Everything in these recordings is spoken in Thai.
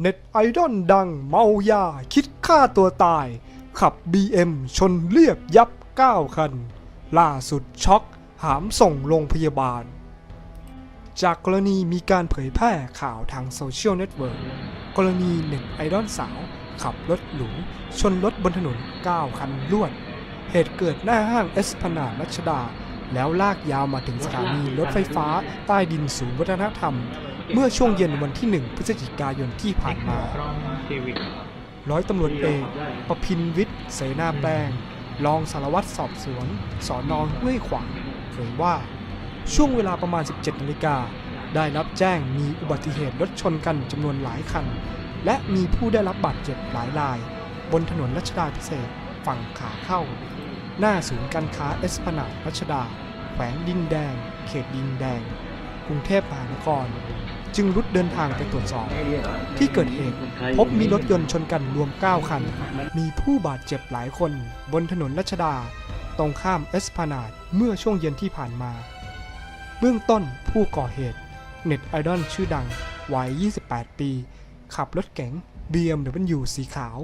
เน็ตไอดอลดังเมายา คิดฆ่าตัวตาย ขับ BM ชนเรียบยับ 9 คัน ล่าสุดช็อก หามส่งโรงพยาบาล จากกรณีมีการเผยแพร่ข่าวทางโซเชียลเน็ตเวิร์กกรณีเน็ตไอดอลสาว ขับรถหรู ชนรถบนถนน 9 คันรวด เหตุเกิดหน้าห้างเอสพนาดรัชดา แล้วลากยาวมาถึงสถานีรถไฟฟ้าใต้ดินศูนย์วัฒนธรรม เมื่อช่วงเย็นวันที่ 1 พฤศจิกายนที่ผ่านมา ร้อยตำรวจเอกประพินวิทย์ เสนาแปลง รองสารวัตรสอบสวน สอนอนห้วยขวางเผยว่า ช่วงเวลาประมาณ 17นาฬิกา ได้รับแจ้งมีอุบัติเหตุรถชนกันจำนวนหลายคัน และมีผู้ได้รับบาดเจ็บหลายราย บนถนนรัชดาพิเศษฝั่งขาเข้า หน้าศูนย์การค้าเอสพนาดรัชดา แขวงดินแดง เขตดินแดง กรุงเทพมหานคร จึงรุดเดินทางไปตรวจสอบ ที่เกิดเหตุพบมีรถยนต์ชนกันรวม 9 คัน มีผู้บาดเจ็บหลายคน บนถนนรัชดา ตรงข้ามเอสพานาดเมื่อช่วงเย็นที่ผ่านมา เบื้องต้นผู้ก่อเหตุ เน็ตไอดอลชื่อดังวัย 28 ปี ขับรถเก๋ง BMW สีขาว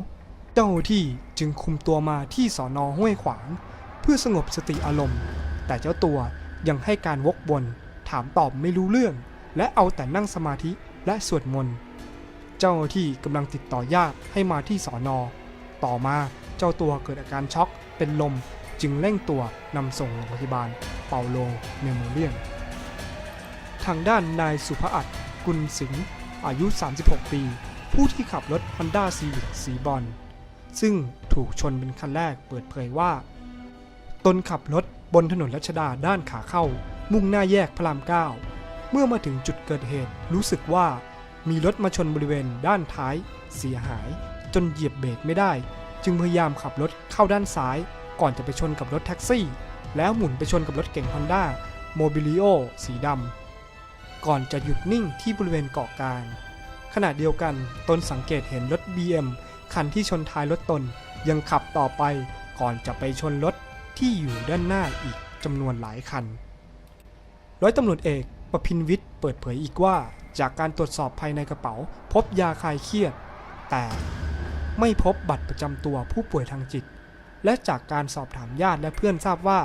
เจ้าหน้าที่จึงคุมตัวมาที่สอนอห้วยขวาง เพื่อสงบสติอารมณ์ แต่เจ้าตัวยังให้การวกวนถามตอบไม่รู้เรื่อง และเอาแต่นั่งสมาธิและสวดมนต์ เจ้าที่กำลังติดต่อญาติให้มาที่สอนอ ต่อมาเจ้าตัวเกิดอาการช็อกเป็นลมจึงเร่งตัวนำส่งโรงพยาบาล เปาโลเมโมเรียลทางด้านนายสุภอัตกุลสิงห์อายุ 36 ปี ผู้ที่ขับรถ Honda Civic สีบอลซึ่งถูกชนเป็นคันแรกเปิดเผยว่า ตนขับรถบนถนนรัชดาด้านขาเข้า มุ่งหน้าแยกพระราม9 เมื่อมาถึงจุดเกิดเหตุรู้สึกว่า มีรถมาชนบริเวณด้านท้าย เสียหาย จนเหยียบเบรกไม่ได้ จึงพยายามขับรถเข้าด้านซ้าย ก่อนจะไปชนกับรถแท็กซี่ แล้วหมุนไปชนกับรถเก๋ง Honda Mobilio สีดำก่อนจะหยุดนิ่งที่บริเวณเกาะกลาง ขณะเดียวกันตนสังเกตเห็นรถ BM คันที่ชนท้ายรถตนยังขับต่อไปก่อนจะไปชนรถที่อยู่ด้านหน้าอีกจำนวนหลายคัน ร้อยตำรวจเอก ประพินวิทย์เปิดเผยอีกว่า จากการตรวจสอบภายในกระเป๋า พบยาคลายเครียด แต่ไม่พบบัตรประจำตัวผู้ป่วยทางจิต และจากการสอบถามญาติและเพื่อนทราบว่า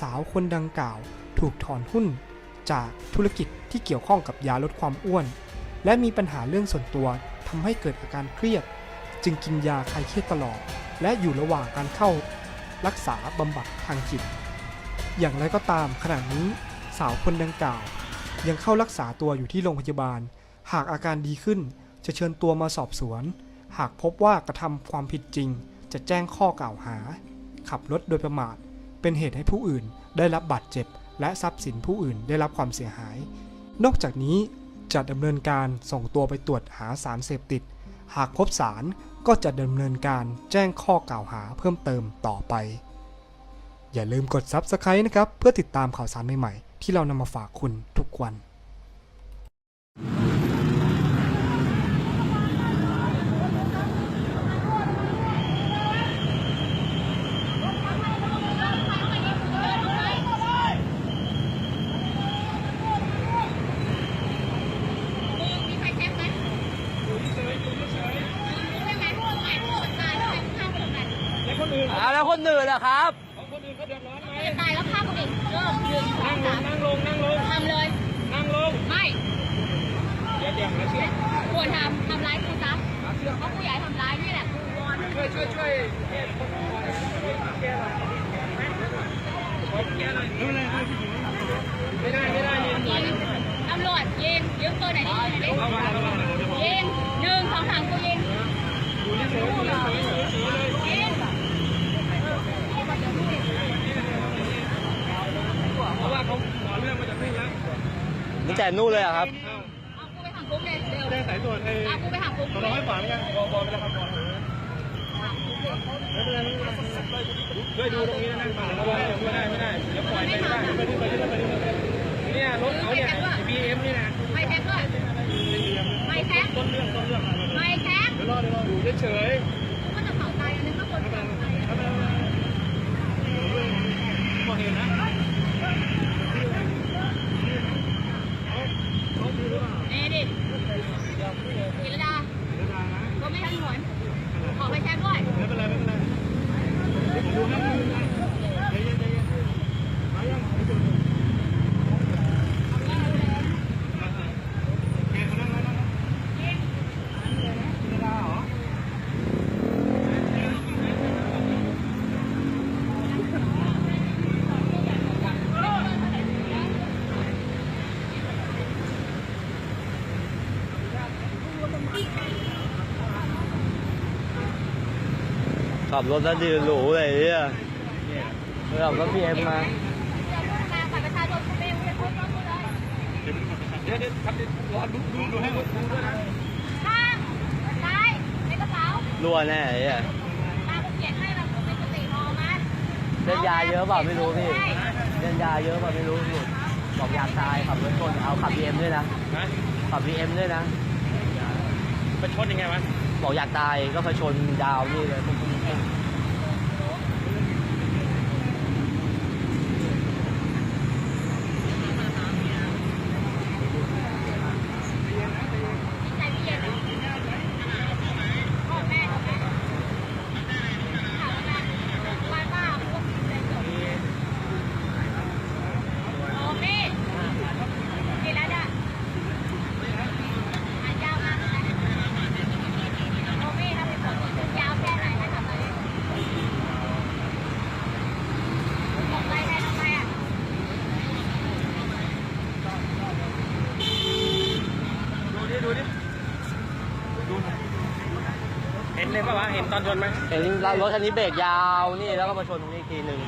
สาวคนดังกล่าว ถูกถอนหุ้น จากธุรกิจที่เกี่ยวข้องกับยาลดความอ้วน และมีปัญหาเรื่องส่วนตัวทำให้เกิดอาการเครียด จึงกินยาคลายเครียดตลอด และอยู่ระหว่างการเข้า รักษาบำบัดทางจิต อย่างไรก็ตามขณะนี้สาวคนดังกล่าว ยังเข้ารักษาตัวอยู่ที่โรงพยาบาล หากอาการดีขึ้น จะเชิญตัวมาสอบสวน หากพบว่ากระทำความผิดจริง จะแจ้งข้อกล่าวหา ขับรถโดยประมาท เป็นเหตุให้ผู้อื่นได้รับบาดเจ็บ และทรัพย์สินผู้อื่นได้รับความเสียหาย นอกจากนี้จะดำเนินการส่งตัวไปตรวจหาสารเสพติด หากพบสารก็จะดำเนินการแจ้งข้อกล่าวหาเพิ่มเติมต่อไป อย่าลืมกด Subscribe นะครับ เพื่อติดตามข่าวสารใหม่ๆ ที่เรานำมาฝากคุณทุกวันมีใครแคปไหมรู้ได้ไงพวกใหม่พวกตายแล้วใครฆ่าคนอื่นอ่าแล้วคนอื่นนะครับจะตายแล้วฆ่าคนอื่ นเริ่มหนึ่งสองสามนั่งลงนั่งลงทำเลย นั่งลง ไม่อย่าเดี่ยงนะเชื่อควรทำทำร้ายกูซะเพราะกูอยากให้ทำร้ายนี่แหละกูวอนช่วยช่วยช่วยเกียร์คนก่อนเกียร์หน่อยขอเกียร์หน่อยไม่ได้ไม่ได้ยิงยิงตำรวจยิงยิงปืนไหนอยดิยิงไหนอยดิยิงหนึ่งสองสามกูยิงยิง เพราะว่าเขาขอเรื่องมาจากนี่แล้ว นี่ แต่นู่นเลยเหรอครับ เอากูไปขังคุกเลยเร็วแจ้งสายตรวจไอ้เอากูไปขังคุกตอนเราให้ฝังยังบอกบอกไปแล้วครับบอกไม่เป็นไรไม่เป็นไรช่วยดูตรงนี้นะนั่งฝังไม่ได้ไม่ได้ไม่ได้เดี๋ยวปล่อยไปไม่ได้ไปดูไปดูไปดูเนี่ยรถเขาเนี่ยบีเอ็มนี่นะไม่แคปด้วยไม่แคปต้นเรื่องต้นเรื่องไม่แคปเดี๋ยวรอเดี๋ยวรอดูเฉย ขับรถซะดีหรูเลยเนี่ยขับรถพีเอ็มมาเดี๋ยวเลูดูดูให้หมดดูด้วยนะข้างซ้ายในกระเป๋ารั่วแน่ไอ้เนี่ยตาผมเขียนให้เราเป็ม้ยเล่นยาเยอะป่าไม่รู้พี่เล่นยาเยอะป่าไม่รู้บอกยาตายขับรถชนเอาขับพีเอ็มด้วยนะขับพีเอ็มด้วยนะ ไปชนยังไงวะบอกอยากตายก็เคยชนดาวนี่เลย ป่าวะเห็นตอนชนไหมเห็นรถคันนี้เบรกยาวนี่แล้วก็มาชนตรงนี้ทีหนึ่ง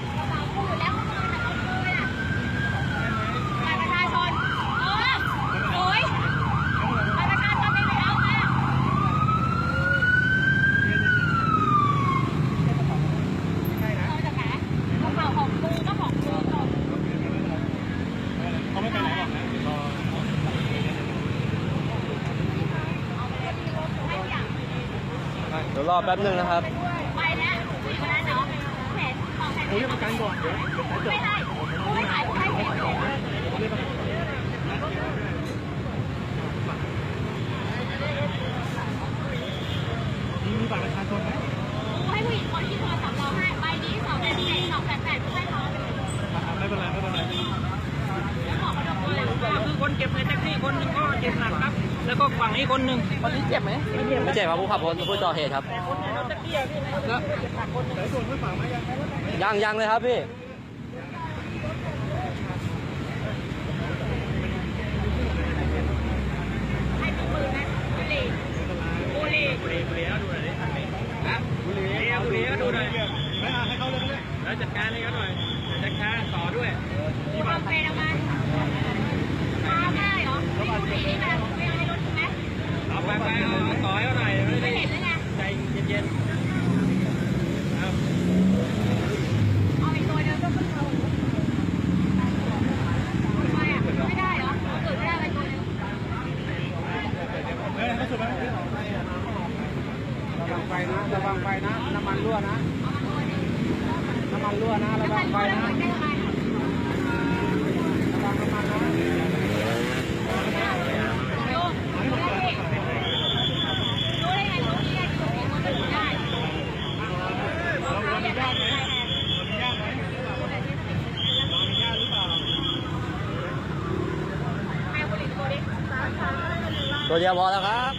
รอแป๊บหนึ่งนะครับไปแล้วคุยกันแล้วเนาะเห็นของใครไม่ได้ไม่ได้ไม่ได้ จ็ครับผู้ขับรถผู้ก่อเหตุครับยังยังเลยครับพี่บุรีบุรีก็ดูหน่อยแล้วจัดการเลยก็หน่อยจัดการ ระวังไฟนะระวังไฟนะ น้ำมันรั่วนะ น้ำมันรั่วนะระวังไฟนะ ตัวเดียวพอแล้วครับ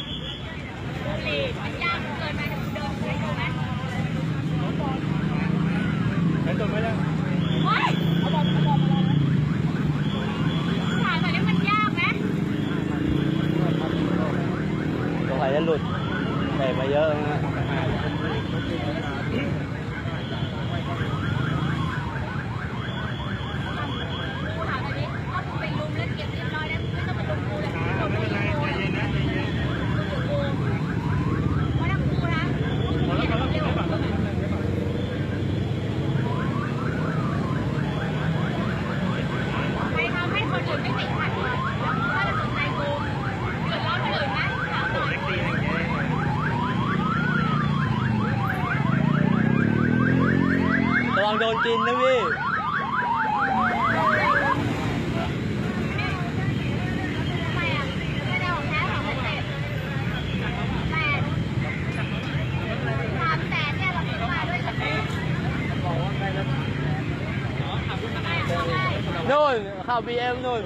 งโดนกินนะพี่นู่นข่าวบีเอ็มนู่น